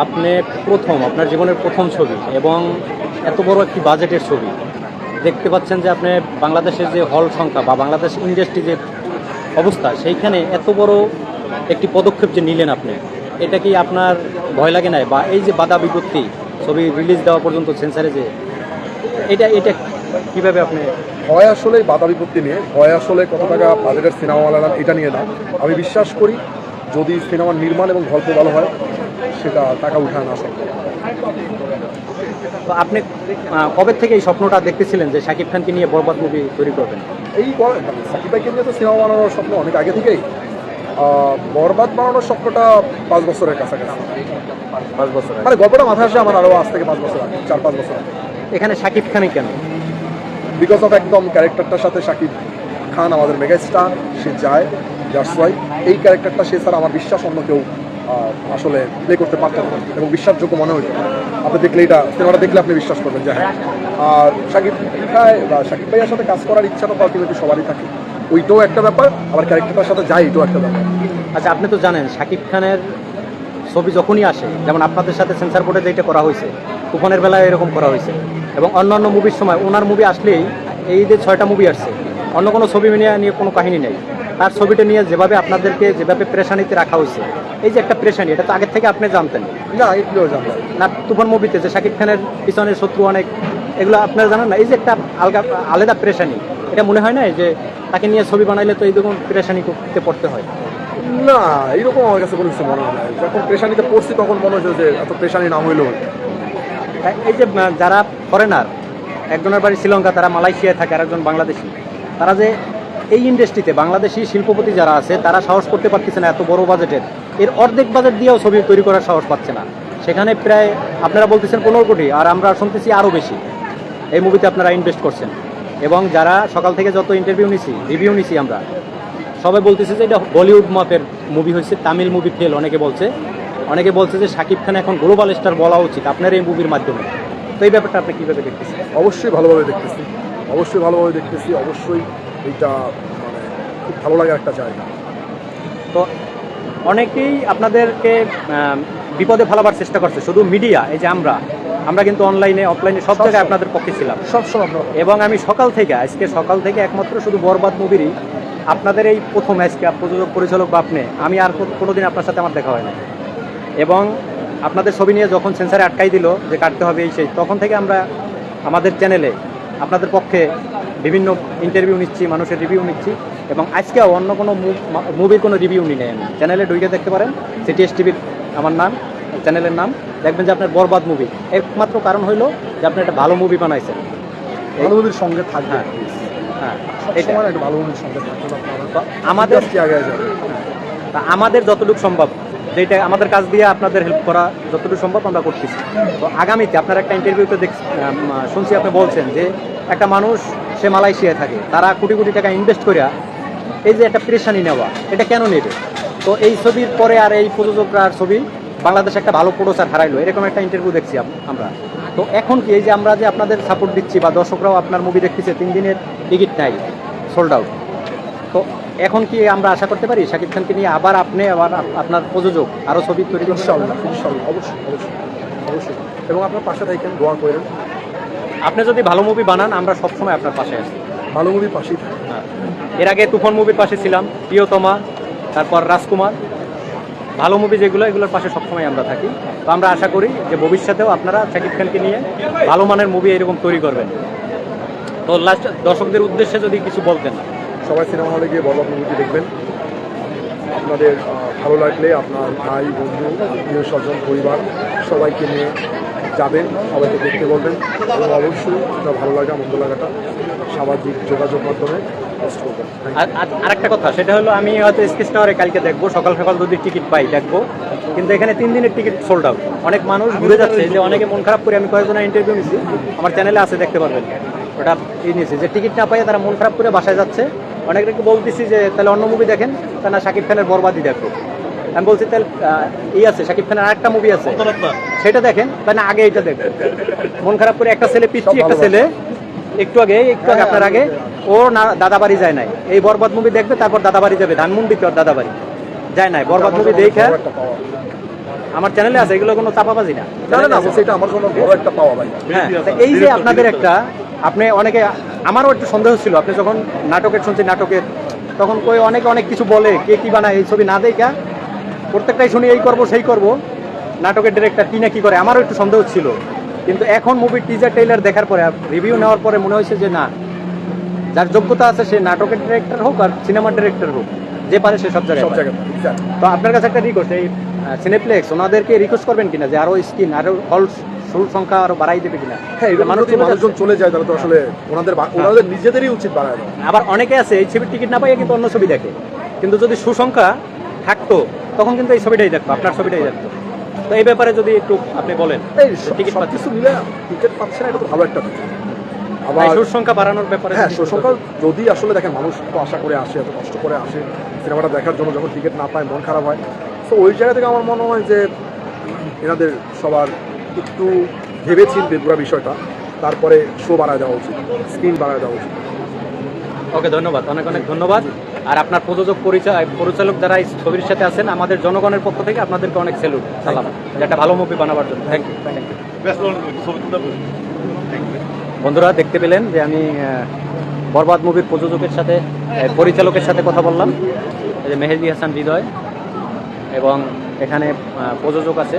আপনি প্রথম, আপনার জীবনের প্রথম ছবি এবং এত বড় একটি বাজেটের ছবি, দেখতে পাচ্ছেন যে আপনি বাংলাদেশের যে হল সংখ্যা বা বাংলাদেশ ইন্ডাস্ট্রি যে অবস্থা, সেইখানে এত বড় একটি পদক্ষেপ যে নিলেন আপনি, এটা কি আপনার ভয় লাগে না বা এই যে বাধা বিপত্তি, ছবি রিলিজ দেওয়া পর্যন্ত সেন্সারে যে, এটা এটা কীভাবে আপনি ভয় আসলে বাধা বিপত্তি নিয়ে, ভয় আসলে কত টাকা বাজেটের সিনেমা এটা নিয়ে না আমি বিশ্বাস করি, যদি সিনেমার নির্মাণ এবং গল্প ভালো হয় সেটা টাকা উঠায় না সম্ভব তো আপনি কবে থেকে এই স্বপ্নটা দেখতেছিলেন যে শাকিব খানকে নিয়ে বরবাদ মুভি তৈরি করবেন? এই সাকিব ভাইকে নিয়ে তো সিনেমা বানানোর স্বপ্ন অনেক আগে থেকেই। বরবাদ বানানোর স্বপ্নটা পাঁচ বছরের কাছাকাছি। পাঁচ বছর মানে গল্পটা মাথায় আসে আমার আরও আজ থেকে পাঁচ বছর আগে চার পাঁচ বছর এখানে শাকিব খানই কেন? বিকজ অফ একদম ক্যারেক্টারটার সাথে শাকিব খান আমাদের মেগা স্টার সে যায় দ্যাটস ওয়াই এই ক্যারেক্টারটা সে স্যার আমার বিশ্বাস অন্য কেউ আসলে প্লে করতে পারতেন এবং বিশ্বাসযোগ্য মনে হইতো। আপনি দেখলে এটা সিনেমাটা দেখলে আপনি বিশ্বাস করবেন যে হ্যাঁ। আর শাকিব ভাই বা শাকিব ভাইয়ের সাথে কাজ করার ইচ্ছাটা তো আলটিমেটলি সবারই থাকে। ওইটাও একটা ব্যাপার, আবার ক্যারেক্টারটার সাথে যায়, এটাও একটা ব্যাপার। আচ্ছা আপনি তো জানেন শাকিব খানের ছবি যখনই আসে, যেমন আপনাদের সাথে সেন্সার বোর্ডে যেটা করা হয়েছে তুফানের বেলায় এরকম করা হয়েছে। এবং অন্যান্য মুভির সময়, ওনার মুভি আসলেই এই যে ছয়টা মুভি আসছে, অন্য কোনো ছবি নিয়ে নিয়ে কোনো কাহিনী নেই। তার ছবিটা নিয়ে যেভাবে আপনাদেরকে যেভাবে প্রেশানিতে রাখা হয়েছে এই যে একটা প্রেশানি এটা তো আগের থেকে আপনি জানতেন। না এগুলোও জানলাম না তুফান মুভিতে যে শাকিব খানের পিছনের শত্রু অনেক এগুলো আপনারা জানেন না? এই যে একটা আলগা আলাদা প্রেশানি এটা মনে হয় না যে তাকে নিয়ে ছবি বানাইলে তো এইরকম প্রেশানি করতে পড়তে হয়? না এইরকম আমার কাছে কোনো কিছু মনে হয় না যখন প্রেশানিতে পড়ছি তখন মনে হচ্ছে যে এত প্রেশানি না হইলেও হতো। এই যে যারা ফরেনার একজনের বাড়ি শ্রীলঙ্কা তারা মালয়েশিয়ায় থাকে আর একজন বাংলাদেশি তারা যে এই ইন্ডাস্ট্রিতে বাংলাদেশি শিল্পপতি যারা আছে, তারা সাহস করতে পারতেছে না এত বড় বাজেটের এর। অর্ধেক বাজেট দিয়েও ছবি তৈরি করার সাহস পাচ্ছে না। সেখানে প্রায়, আপনারা বলতেছেন পনেরো কোটি, আর আমরা শুনতেছি আরও বেশি। এই মুভিতে আপনারা ইনভেস্ট করছেন। এবং যারা সকাল থেকে যত ইন্টারভিউ নিছি রিভিউ নিছি আমরা, সবাই বলতেছে যে এটা বলিউড মাপের মুভি হয়েছে, তামিল মুভি ফেল অনেকে বলছে। অনেকে বলছে যে শাকিব খান এখন গ্লোবাল স্টার বলা উচিত আপনার এই মুভির মাধ্যমে। তো এই ব্যাপারটা আপনি কীভাবে দেখতেছেন? অবশ্যই ভালোভাবে দেখতেছি। অবশ্যই ভালোভাবে দেখতেছি। অবশ্যই মানে খুব ভালো লাগার একটা জায়গা। তো অনেকেই আপনাদেরকে বিপদে ফেলাবার চেষ্টা করছে শুধু মিডিয়া এই যে আমরা আমরা কিন্তু অনলাইনে অফলাইনে সব জায়গায় আপনাদের পক্ষে ছিলাম। সবসময় এবং আমি সকাল থেকে আজকে সকাল থেকে একমাত্র শুধু বরবাদ মুভিরই আপনাদের এই প্রথম আজকে প্রযোজক পরিচালক বা আপনি আমি আর কোনো- কোনোদিন আপনার সাথে আমার দেখা হয় না এবং আপনাদের ছবি নিয়ে যখন সেন্সারে আটকাই দিল যে কাটতে হবে এই সেই তখন থেকে আমরা আমাদের চ্যানেলে আপনাদের পক্ষে বিভিন্ন ইন্টারভিউ নিচ্ছি মানুষের রিভিউ নিচ্ছি। এবং আজকেও অন্য কোনো মুভির কোনো রিভিউ নাই। আমি চ্যানেলে ঢুকে দেখতে পারেন সিটিএস টিভির আমার নাম চ্যানেলের নাম। দেখবেন যে আপনার বরবাদ মুভি একমাত্র কারণ হইল যে আপনি একটা ভালো মুভি বানাইছেন। ভালো মুভির সঙ্গে থাকবে। হ্যাঁ। হ্যাঁ একটা ভালো মুভির সঙ্গে থাকবে আমাদের আমাদের যতটুকু সম্ভব যেটা আমাদের কাজ দিয়ে আপনাদের হেল্প করা যতটুকু সম্ভব আমরা করতেছি। তো আগামীতে আপনার একটা ইন্টারভিউতে দেখ শুনছি আপনি বলছেন যে একটা মানুষ সে মালয়েশিয়ায় থাকে। তারা কোটি কোটি টাকা ইনভেস্ট করিয়া এই যে একটা প্রেশানি নেওয়া এটা কেন নেবে? তো এই ছবির পরে আর এই প্রযোজকরা আর ছবি বাংলাদেশে একটা ভালো প্রোডিউসার হারাইলো এরকম একটা ইন্টারভিউ দেখছি আমরা। তো এখন কি এই যে আমরা যে আপনাদের সাপোর্ট দিচ্ছি বা দর্শকরাও আপনার মুভি দেখতেছে তিন দিনের টিকিট নাই সোল্ড আউট তো এখন কি আমরা আশা করতে পারি? শাকিব খানকে নিয়ে আবার আপনি আবার আপনার প্রযোজক আরও ছবি তৈরি ইনশাল্লাহ অবশ্যই অবশ্যই অবশ্যই। এবং আপনার পাশে থাকেন দোয়া করেন। আপনি যদি ভালো মুভি বানান আমরা সবসময় আপনার পাশে আছি। ভালো মুভির পাশেই থাকেন এর আগে তুফান মুভির পাশে ছিলাম, প্রিয়তমা, তারপর রাজকুমার। ভালো মুভি যেগুলো, এগুলোর পাশে সবসময় আমরা থাকি। তো আমরা আশা করি যে ভবিষ্যতেও আপনারা শাকিব খানকে নিয়ে ভালো মানের মুভি এরকম তৈরি করবেন। তো লাস্ট দর্শকদের উদ্দেশ্যে যদি কিছু বলতেন। সবাই সিনেমা হলে গিয়ে বড় মুভিটি দেখবেন। আপনাদের ভালো লাগলে আপনার ভাই, বন্ধু আত্মীয় স্বজন পরিবার, সবাইকে নিয়ে যাবেন, সবাইকে দেখতে বলবেন। এবং অবশ্যই এটা ভালো লাগা, মন্দ লাগাটা সামাজিক যোগাযোগ মাধ্যমে আর আরেকটা কথা, সেটা হলো আমি হয়তো স্কেচ টাওয়ারে কালকে দেখব, সকাল সকাল যদি টিকিট পাই, দেখব। কিন্তু এখানে তিন দিনের টিকিট সোল্ড আউট অনেক মানুষ ঘুরে যাচ্ছে, যে অনেকে মন খারাপ করে আমি কয়েকজনের ইন্টারভিউ নিয়েছি আমার চ্যানেলে আছে, দেখতে পারবেন। ওটা ই নিয়েছি যে টিকিট না পাইয়ে তারা মন খারাপ করে বাসায় যাচ্ছে। অনেকে বলতেছি যে, তাহলে অন্য মুভি দেখেন। তা না শাকিব খানের বরবাদি দেখো। আমি বলছি তাহলে ই আছে শাকিব খানের আরেকটা মুভি আছে। সেটা দেখেন তাই না আগে এটা দেখেন। মন খারাপ করে একটা ছেলে পিচ্ছি একটা ছেলে একটু আগে একটু আগে আপনার আগে ও না দাদাবাড়ি যায় নাই। এই বরবাদ মুভি দেখবে তারপর দাদাবাড়ি যাবে ধানমন্ডিতে ওর দাদাবাড়ি যায় নাই বরবাদ মুভি দেখে বড় আমার চ্যানেলে আছে এগুলো কোনো চাপাবাজি না। না না না আমার জন্য বড় একটা পাওয়া ভাই। হ্যাঁ এই যে আপনাদের একটা আপনি অনেকে আমারও একটু সন্দেহ ছিল আপনি যখন নাটকের শুনছি নাটকের তখন কই অনেকে অনেক কিছু বলে কে কি বানায় এই ছবি না দেখা প্রত্যেকটাই শুনি এই করব সেই করব। নাটকের ডিরেক্টর কি না কি করে আমারও একটু সন্দেহ ছিল। কিন্তু এখন মুভির টিজার টেইলার দেখার পরে রিভিউ নেওয়ার পরে মনে হয়েছে যে না যার যোগ্যতা আছে সে নাটকের ডিরেক্টর হোক আর সিনেমার ডিরেক্টর হোক যে পারে সে সব জায়গায় সব জায়গায় তো আপনার কাছে একটা রিকোয়েস্ট এই সিনেপ্লেক্স ওনাদেরকে রিকোয়েস্ট করবেন কিনা যে আরও স্ক্রিন আরও হল শুরুর সংখ্যা আরও বাড়াই দেবে কিনা? হ্যাঁ মানুষ মানুষজন চলে যায় তাহলে তো আসলে ওনাদের বা- ওনাদের নিজেদেরই উচিত দেওয়া আবার অনেকে আছে এই ছবির টিকিট না পাইয়ে কিন্তু অন্য ছবি দেখে। কিন্তু যদি সুসংখ্যা থাকতো তখন কিন্তু এই ছবিটাই দেখতো আপনার ছবিটাই দেখতো তো এই ব্যাপারে যদি একটু আপনি বলেন এই টিকিট পাচ্ছে কিছু মিলে টিকিট পাচ্ছে না এটা তো ভালো একটা আবার সুসংখ্যা বাড়ানোর ব্যাপারে হ্যাঁ যদি আসলে দেখেন মানুষ তো আশা করে আসে এত কষ্ট করে আসে সিনেমাটা দেখার জন্য যখন টিকিট না পায় মন খারাপ হয়। তো ওই জায়গা থেকে আমার মনে হয় যে এনাদের সবার একটু ভেবে চিনতে পুরো বিষয়টা তারপরে শো বাড়ায় দেওয়া উচিত স্ক্রিন বাড়ায় দেওয়া উচিত। ওকে ধন্যবাদ। অনেক অনেক ধন্যবাদ। আর আপনার প্রযোজক পরিচয় পরিচালক যারা এই ছবির সাথে আছেন আমাদের জনগণের পক্ষ থেকে আপনাদেরকে অনেক স্যালুট সালাম। একটা ভালো মুভি বানাবার জন্য। থ্যাংক ইউ থ্যাংক ইউ বন্ধুরা দেখতে পেলেন যে আমি বরবাদ মুভির প্রযোজকের সাথে পরিচালকের সাথে কথা বললাম। এই যে মেহেদি হাসান হৃদয় এবং এখানে প্রযোজক আছে।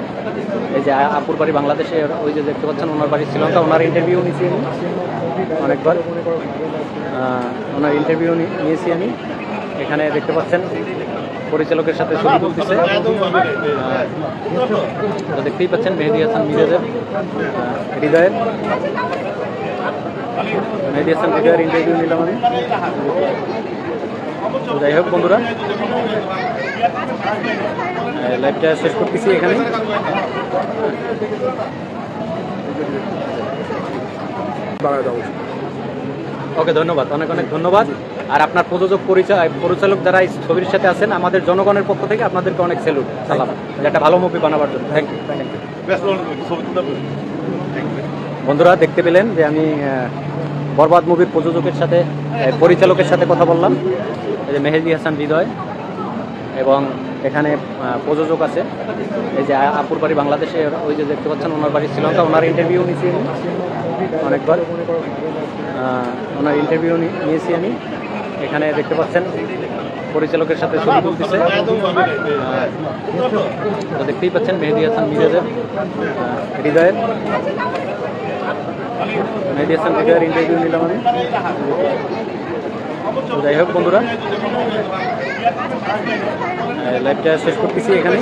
এই যে আপুর বাড়ি বাংলাদেশে ওই যে দেখতে পাচ্ছেন ওনার বাড়ি শ্রীলঙ্কা। ওনার ইন্টারভিউ নিয়েছি আমি অনেকবার। ওনার ইন্টারভিউ নিয়েছি আমি। এখানে দেখতে পাচ্ছেন পরিচালকের সাথে ছবি তুলতেছে। দেখতেই পাচ্ছেন মেহেদি হাসান মিরাজের হৃদয়ের মেহেদি হাসান হৃদয়ের ইন্টারভিউ নিলাম আমি। যাই হোক বন্ধুরা লাইভটা শেষ করতেছি এখানে। ওকে ধন্যবাদ। অনেক অনেক ধন্যবাদ। আর আপনার প্রযোজক পরিচয় পরিচালক যারা এই ছবির সাথে আছেন আমাদের জনগণের পক্ষ থেকে আপনাদেরকে অনেক স্যালুট সালাম। একটা ভালো মুভি বানাবার জন্য। থ্যাংক ইউ থ্যাংক ইউ বন্ধুরা দেখতে পেলেন যে আমি বরবাদ মুভির প্রযোজকের সাথে পরিচালকের সাথে কথা বললাম। এই যে মেহেদি হাসান হৃদয় এবং এখানে প্রযোজক আছে। এই যে আপুর বাড়ি বাংলাদেশে ওই যে দেখতে পাচ্ছেন ওনার বাড়ি শ্রীলঙ্কা। ওনার ইন্টারভিউ নিয়েছি অনেকবার। ওনার ইন্টারভিউ নিয়েছি আমি। এখানে দেখতে পাচ্ছেন পরিচালকের সাথে ছবি তুলতেছে। দেখতেই পাচ্ছেন মেহেদি হাসান মিরাজের হৃদয়ের। মেহেদি হাসান হৃদয়ের ইন্টারভিউ নিলাম আমি। যাই হোক বন্ধুরা লাইভটা শেষ করতেছি এখানে।